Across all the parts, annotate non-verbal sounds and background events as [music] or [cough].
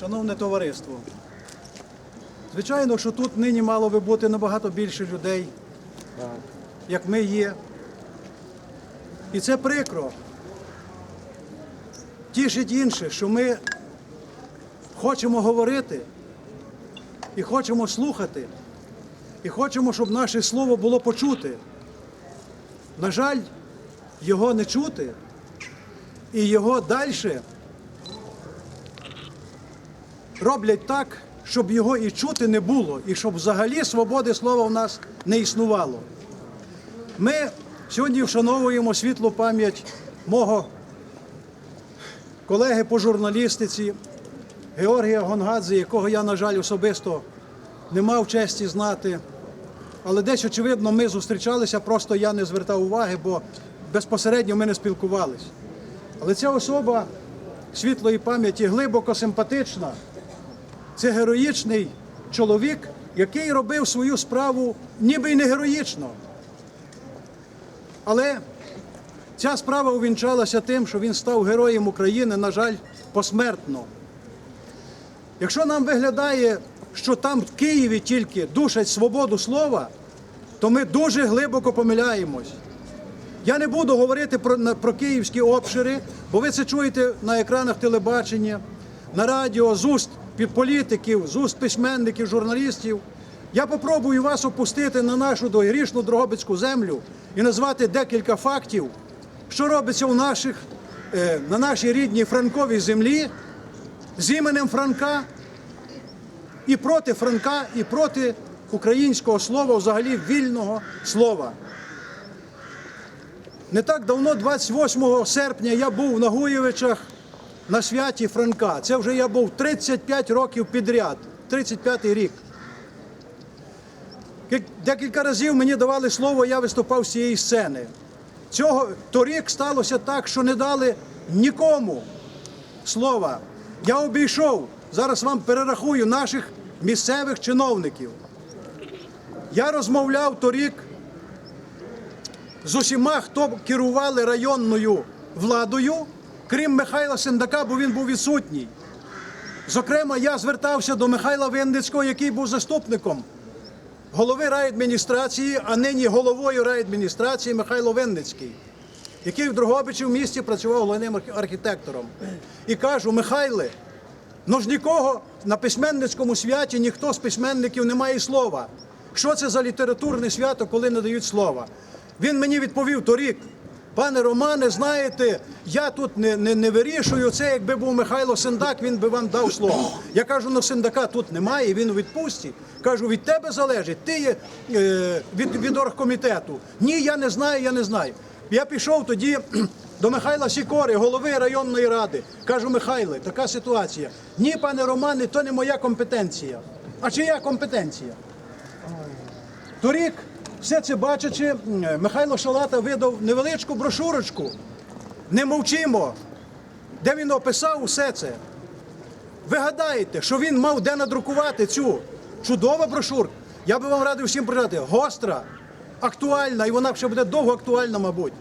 Шановне товариство, звичайно, що тут нині мало би бути набагато більше людей, як ми є. І це прикро. Тішить інше, що ми хочемо говорити і хочемо слухати, і хочемо, щоб наше слово було почуте. На жаль, його не чути, і його далі роблять так, щоб його і чути не було, і щоб взагалі свободи слова в нас не існувало. Ми сьогодні вшановуємо світлу пам'ять мого колеги по журналістиці Георгія Гонгадзе, якого я, на жаль, особисто не мав честі знати. Але десь, очевидно, ми зустрічалися, просто я не звертав уваги, бо безпосередньо ми не спілкувалися. Але ця особа світлої пам'яті глибоко симпатична. Це героїчний чоловік, який робив свою справу ніби й не героїчно. Але ця справа увінчалася тим, що він став героєм України, на жаль, посмертно. Якщо нам виглядає, що там в Києві тільки душать свободу слова, то ми дуже глибоко помиляємось. Я не буду говорити про, про київські обшири, бо ви це чуєте на екранах телебачення, на радіо, з уст політиків, з уст письменників, журналістів. Я попробую вас опустити на нашу догрішну Дрогобицьку землю і назвати декілька фактів, що робиться у наших, е, на нашій рідній франковій землі з іменем Франка і проти Франка, і проти українського слова, взагалі вільного слова. Не так давно, 28 серпня, я був на Гуєвичах на святі Франка. Це вже я був 35 років підряд, 35-й рік. Декілька разів мені давали слово, я виступав з цієї сцени. Цього торік сталося так, що не дали нікому слова. Я обійшов, зараз вам перерахую наших місцевих чиновників. Я розмовляв торік з усіма, хто керували районною владою, крім Михайла Сендака, бо він був відсутній. Зокрема, я звертався до Михайла Виндицького, який був заступником голови райадміністрації, а нині головою райадміністрації Михайло Винницький, який в Дрогобичі в місті працював головним архітектором. І кажу, Михайле, ну ж нікого на письменницькому святі ніхто з письменників не має слова. Що це за літературне свято, коли не дають слова? Він мені відповів торік. Пане Романе, знаєте, я тут не, не, не вирішую це, якби був Михайло Сендак, він би вам дав слово. Я кажу, ну Сендака тут немає, він у відпустці. Кажу, від тебе залежить, ти є е, від, від оргкомітету. Ні, я не знаю, я не знаю. Я пішов тоді [clears throat] до Михайла Сікори, голови районної ради. Кажу, Михайле, така ситуація. Ні, пане Романе, то не моя компетенція. А чия компетенція? Торік, все це бачачи, Михайло Шалата видав невеличку брошурочку. Не мовчимо, де він описав усе це. Ви гадаєте, що він мав де надрукувати цю чудову брошурку? Я би вам радив всім прочитати. Гостра, актуальна, і вона ще буде довго актуальна, мабуть.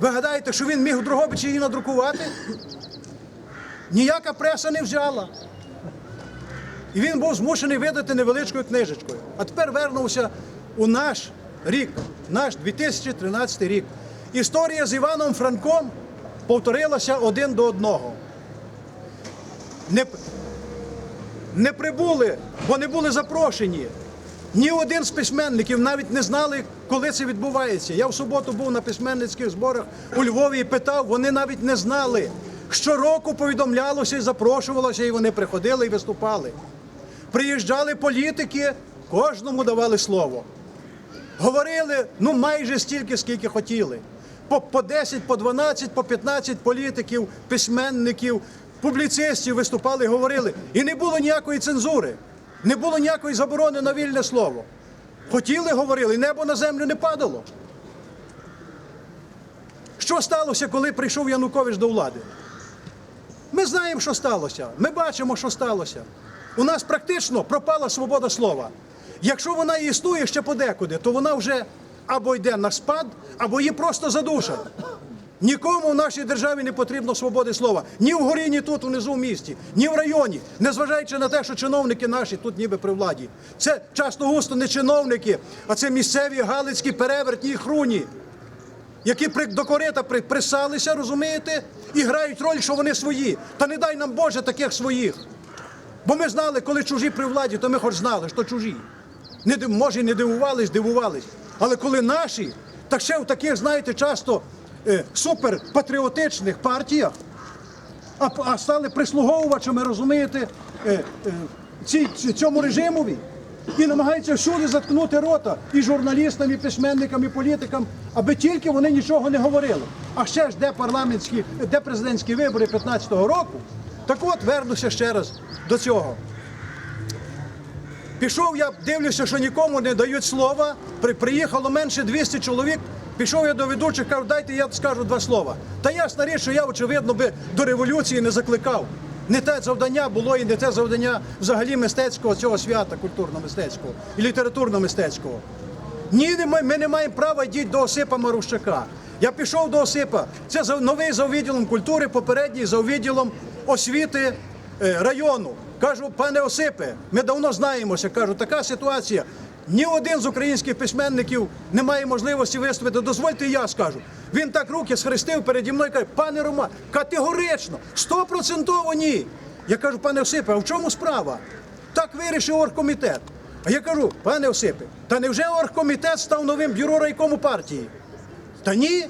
Ви гадаєте, що він міг в Дрогобичі її надрукувати? Ніяка преса не взяла. І він був змушений видати невеличкою книжечкою. А тепер вернувся у наш рік, наш 2013 рік. Історія з Іваном Франком повторилася один до одного. Не, не прибули, бо не були запрошені. Ні один з письменників навіть не знали, коли це відбувається. Я в суботу був на письменницьких зборах у Львові і питав, вони навіть не знали. Щороку повідомлялося і запрошувалося, і вони приходили і виступали. Приїжджали політики, кожному давали слово. Говорили ну майже стільки, скільки хотіли. По, по 10, по 12, по 15 політиків, письменників, публіцистів виступали, говорили. І не було ніякої цензури, не було ніякої заборони на вільне слово. Хотіли, говорили, і небо на землю не падало. Що сталося, коли прийшов Янукович до влади? Ми знаємо, що сталося. Ми бачимо, що сталося. У нас практично пропала свобода слова. Якщо вона існує ще подекуди, то вона вже або йде на спад, або її просто задушать. Нікому в нашій державі не потрібно свободи слова. Ні вгорі, ні тут, внизу в місті, ні в районі, незважаючи на те, що чиновники наші тут ніби при владі. Це часто густо не чиновники, а це місцеві галицькі перевертні хруні, які до корита при, присалися, розумієте, і грають роль, що вони свої. Та не дай нам Боже таких своїх. Бо ми знали, коли чужі при владі, то ми хоч знали, що чужі. Не, може, не дивувались, дивувались. Але коли наші, так ще в таких, знаєте, часто е, суперпатріотичних партіях, а, а стали прислуговувачами, розумієте, е, е, ці, цьому режимові. І намагаються всюди заткнути рота і журналістам, і письменникам, і політикам, аби тільки вони нічого не говорили. А ще ж де парламентські, де президентські вибори 15-го року. Так от вернуся ще раз до цього. Пішов я, дивлюся, що нікому не дають слова. При, приїхало менше 200 чоловік. Пішов я до ведучих, кажу, дайте я скажу два слова. Та ясна річ, що я, очевидно, би до революції не закликав. Не те завдання було і не те завдання взагалі мистецького цього свята, культурно-мистецького і літературно-мистецького. Ні, ми, не маємо права йдіть до Осипа Марущака. Я пішов до Осипа. Це новий за відділом культури, попередній за відділом освіти е, району. Кажу, пане Осипе, ми давно знаємося. Кажу, така ситуація. Ні один з українських письменників не має можливості виступити. Дозвольте, я скажу. Він так руки схрестив переді мною каже, пане Роман, категорично, стопроцентово ні. Я кажу, пане Осипе, а в чому справа? Так вирішив оргкомітет. А я кажу, пане Осипе, та невже оргкомітет став новим бюро райкому партії? Та ні.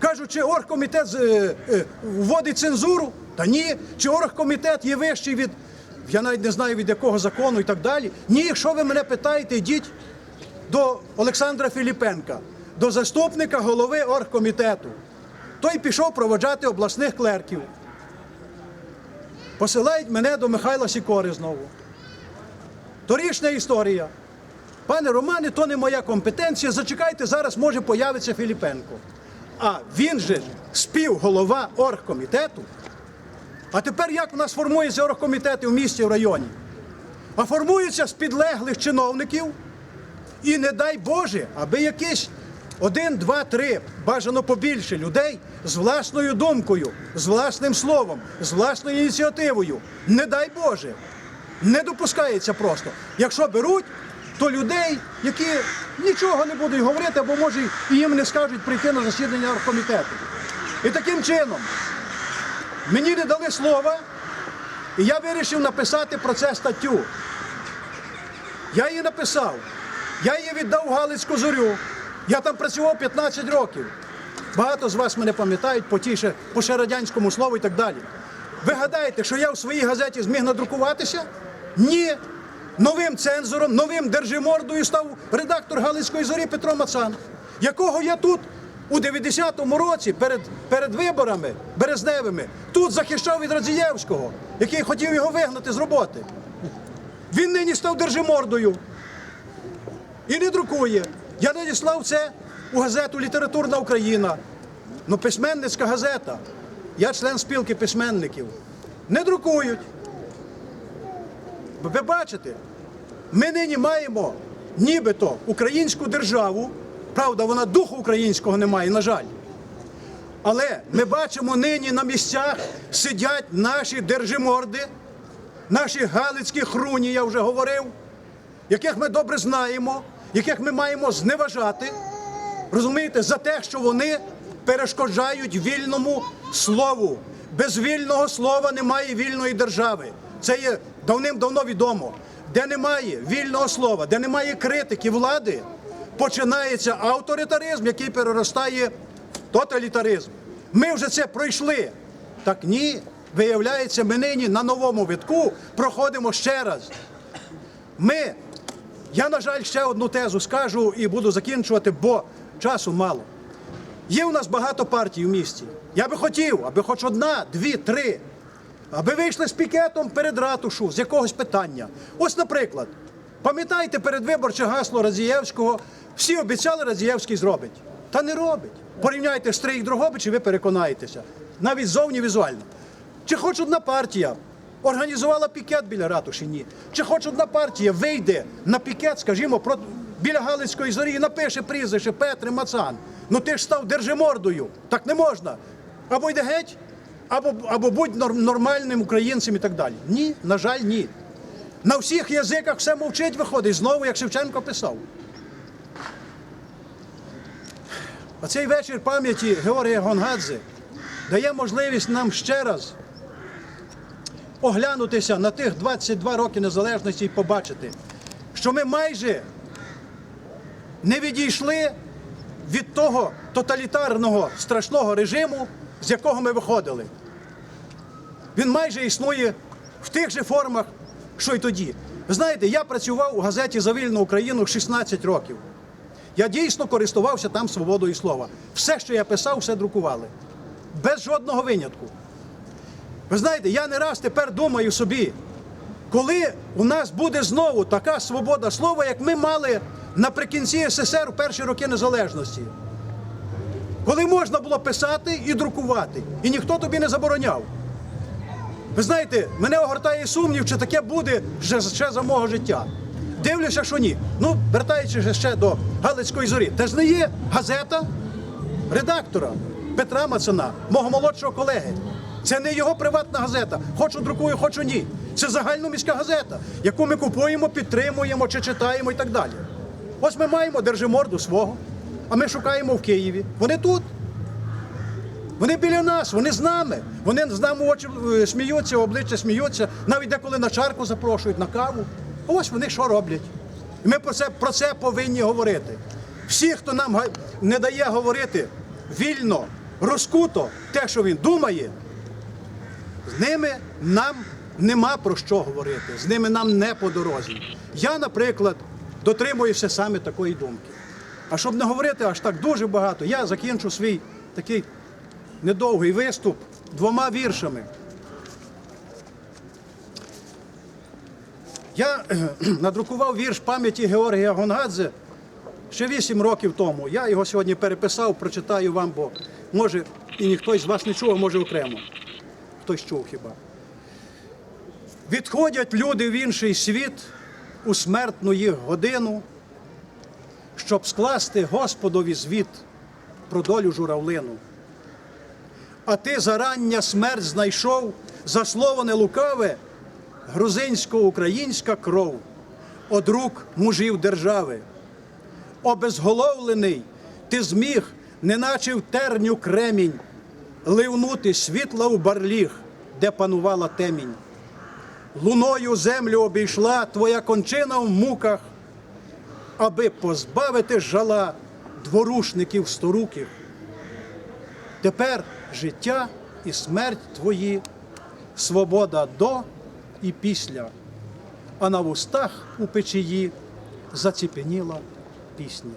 Кажуть, чи оргкомітет е, е, вводить цензуру? Та ні. Чи оргкомітет є вищий від, я навіть не знаю від якого закону і так далі. Ні, якщо ви мене питаєте, йдіть до Олександра Філіпенка, до заступника голови оргкомітету. Той пішов проводжати обласних клерків. Посилають мене до Михайла Сікори знову. Торішня історія. Пане Романе, то не моя компетенція. Зачекайте, зараз може появиться Філіпенко. А він же співголова оргкомітету. А тепер як у нас формуються оргкомітети в місті, в районі? А формуються з підлеглих чиновників. І не дай Боже, аби якийсь один, два, три, бажано побільше людей з власною думкою, з власним словом, з власною ініціативою. Не дай Боже. Не допускається просто. Якщо беруть, то людей, які нічого не будуть говорити, або може їм не скажуть прийти на засідання оргкомітету. І таким чином мені не дали слова, і я вирішив написати про це статтю. Я її написав. Я її віддав Галицьку зорю. Я там працював 15 років. Багато з вас мене пам'ятають по тій ще, по ще радянському слову і так далі. Ви гадаєте, що я в своїй газеті зміг надрукуватися? Ні. Новим цензором, новим держимордою став редактор Галицької зорі Петро Мацан, якого я тут у 90-му році перед, перед виборами березневими тут захищав від Радзієвського, який хотів його вигнати з роботи. Він нині став держимордою і не друкує. Я надіслав це у газету Літературна Україна. Ну, письменницька газета. Я член спілки письменників. Не друкують. Ви бачите, ми нині маємо нібито українську державу. Правда, вона духу українського не має, на жаль. Але ми бачимо нині на місцях сидять наші держиморди, наші галицькі хруні, я вже говорив, яких ми добре знаємо, яких ми маємо зневажати, розумієте, за те, що вони перешкоджають вільному слову. Без вільного слова немає вільної держави. Це є давним-давно відомо. Де немає вільного слова, де немає критики влади, починається авторитаризм, який переростає в тоталітаризм. Ми вже це пройшли. Так ні, виявляється, ми нині на новому витку проходимо ще раз. Ми, я, на жаль, ще одну тезу скажу і буду закінчувати, бо часу мало. Є у нас багато партій в місті. Я би хотів, аби хоч одна, дві, три, аби вийшли з пікетом перед ратушу з якогось питання. Ось, наприклад, пам'ятаєте передвиборче гасло Радзієвського, всі обіцяли, Радзієвський зробить. Та не робить. Порівняйте Стрий Дрогобич і ви переконаєтеся. Навіть зовні візуально. Чи хоч одна партія організувала пікет біля ратуші? Ні. Чи хоч одна партія вийде на пікет, скажімо, про, біля Галицької зорі і напише прізвище Петри Мацан. Ну ти ж став держимордою. Так не можна. Або йди геть, або, або будь нор- нормальним українцем і так далі. Ні, на жаль, ні. На всіх язиках все мовчить виходить, знову, як Шевченко писав. Оцей вечір пам'яті Георгія Гонгадзе дає можливість нам ще раз оглянутися на тих 22 роки незалежності і побачити, що ми майже не відійшли від того тоталітарного страшного режиму, з якого ми виходили. Він майже існує в тих же формах, що й тоді. Ви знаєте, я працював у газеті за вільну Україну 16 років. Я дійсно користувався там свободою слова. Все, що я писав, все друкували. Без жодного винятку. Ви знаєте, я не раз тепер думаю собі, коли у нас буде знову така свобода слова, як ми мали наприкінці СССР у перші роки незалежності. Коли можна було писати і друкувати, і ніхто тобі не забороняв. Ви знаєте, мене огортає сумнів, чи таке буде ще, за мого життя. Дивлюся, що ні. Ну, вертаючись ще до Галицької зорі, це ж не є газета редактора Петра Мацана, мого молодшого колеги. Це не його приватна газета. Хочу друкую, хочу ні. Це загальноміська газета, яку ми купуємо, підтримуємо чи читаємо і так далі. Ось ми маємо держиморду свого, а ми шукаємо в Києві. Вони тут. Вони біля нас, вони з нами. Вони з нами очі е, сміються, обличчя сміються, навіть деколи на чарку запрошують, на каву. Ось вони що роблять. І ми про це, про це повинні говорити. Всі, хто нам не дає говорити вільно, розкуто те, що він думає, з ними нам нема про що говорити, з ними нам не по дорозі. Я, наприклад, дотримуюся саме такої думки. А щоб не говорити аж так дуже багато, я закінчу свій такий недовгий виступ двома віршами. Я [clears throat] надрукував вірш пам'яті Георгія Гонгадзе ще вісім років тому. Я його сьогодні переписав, прочитаю вам, бо може і ніхто з вас не чув, а може окремо. Хтось чув хіба. Відходять люди в інший світ у смертну їх годину, щоб скласти Господові звіт про долю журавлину. А ти зарання смерть знайшов за слово нелукаве, грузинсько-українська кров, од рук мужів держави. Обезголовлений ти зміг, неначе в терню кремінь, ливнути світла в барліг, де панувала темінь. Луною землю обійшла твоя кончина в муках, аби позбавити жала дворушників сторуких. Тепер життя і смерть твої, свобода до і після, а на вустах у печії заціпеніла пісня.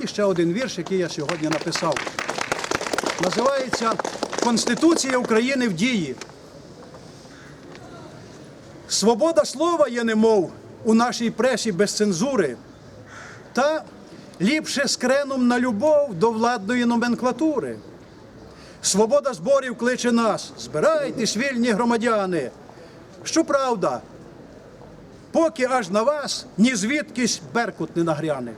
І ще один вірш, який я сьогодні написав. Називається Конституція України в дії. Свобода слова є немов у нашій пресі без цензури, та ліпше з креном на любов до владної номенклатури. Свобода зборів кличе нас. Збирайтесь, вільні громадяни. Щоправда, поки аж на вас ні звідкись беркут не нагряне.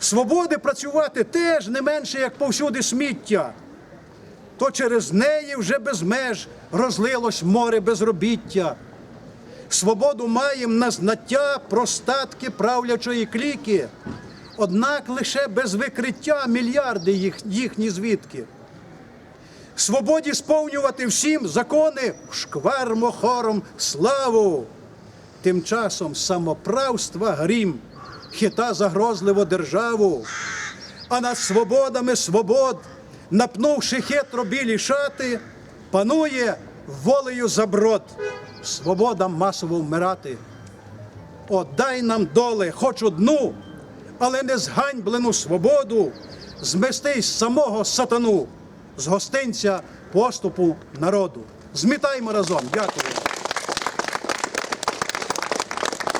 Свободи працювати теж не менше, як повсюди сміття. То через неї вже без меж розлилось море безробіття. Свободу маєм на знаття про статки правлячої кліки, однак лише без викриття мільярди їх, їхні звідки. Свободі сповнювати всім закони шквармо хором славу. Тим часом самоправства грім хита загрозливо державу, а над свободами свобод, напнувши хитро білі шати, панує волею заброд, свобода масово вмирати. О, дай нам доле хоч одну, але не зганьблену свободу, змести з самого сатану, з гостинця поступу народу. Змітаємо разом. Дякую.